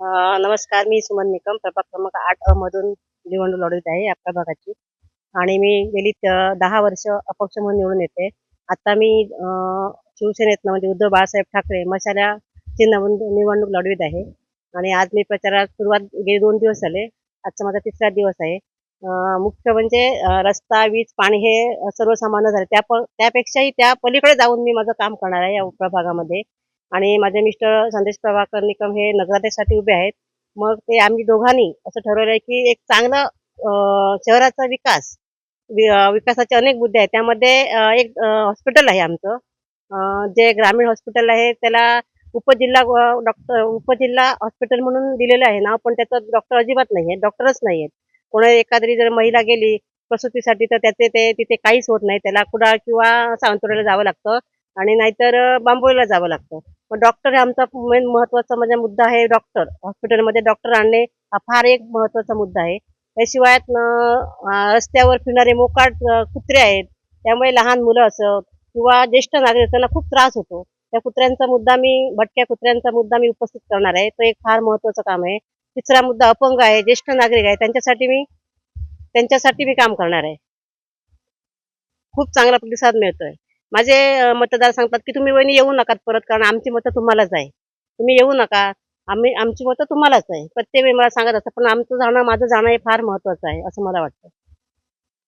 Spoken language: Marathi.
नमस्कार मी सुमन निकम प्रभाग क्रमांक आठ मधून निवडणूक लढवत आहे या प्रभागाची. आणि मी गेली दहा वर्ष अपक्ष म्हणून निवडून येते. आता मी अं, शिवसेनेतनं म्हणजे उद्धव बाळासाहेब ठाकरे मशाल्या चिन्हावरून निवडणूक लढवीत आहे. आणि आज मी प्रचारात सुरुवात गेले दोन दिवस झाले. आजचा माझा तिसरा दिवस आहे. मुख्य म्हणजे रस्ता वीज पाणी हे सर्वसामान्य झाले. त्या प- त्यापेक्षाही त्या पलीकडे जाऊन मी माझं काम करणार आहे या प्रभागामध्ये. आणि माझे मिस्टर संदेश प्रभाकर निकम हे नगराध्यक्षसाठी उभे आहेत. मग ते आम्ही दोघांनी असं ठरवलं आहे की एक चांगलं शहराचा विकास विकासाचे अनेक मुद्दे आहेत. त्यामध्ये एक हॉस्पिटल आहे आमचं. जे ग्रामीण हॉस्पिटल आहे त्याला उपजिल्हा डॉक्टर उपजिल्हा हॉस्पिटल म्हणून दिलेलं आहे नाव पण त्याचं डॉक्टर अजिबात नाही आहे. डॉक्टरच नाही आहेत. कोणा एखादी जर महिला गेली प्रसूतीसाठी तर त्याचे ते तिथे काहीच होत नाही. त्याला कुडाळ किंवा सावंतवाडीला जावं लागतं. आणि नाहीतर बांबोलीला जावं लागतं. मग डॉक्टर हे आमचा मेन महत्त्वाचा म्हणजे मुद्दा आहे डॉक्टर हॉस्पिटलमध्ये डॉक्टर आणणे हा फार एक महत्त्वाचा मुद्दा आहे. त्याशिवाय रस्त्यावर फिरणारे मोकाट कुत्रे आहेत. त्यामुळे लहान मुलं असत किंवा ज्येष्ठ नागरिक त्यांना खूप त्रास होतो. त्या कुत्र्यांचा मुद्दा मी भटक्या कुत्र्यांचा मुद्दा मी उपस्थित करणार आहे. तो एक फार महत्वाचं काम आहे. तिसरा मुद्दा अपंग आहे ज्येष्ठ नागरिक आहे. त्यांच्यासाठी मी त्यांच्यासाठी मी काम करणार आहे. खूप चांगला प्रतिसाद मिळतोय. माझे मतदार सांगतात की तुम्ही वहिनी येऊ नका परत कारण आमची मतं तुम्हालाच आहे. तुम्ही येऊ नका. आम्ही आमची मतं तुम्हालाच आहे. प्रत्येक वेळी मला सांगत असतात पण आमचं जाणं माझं जाणं हे फार महत्वाचं आहे असं मला वाटतं.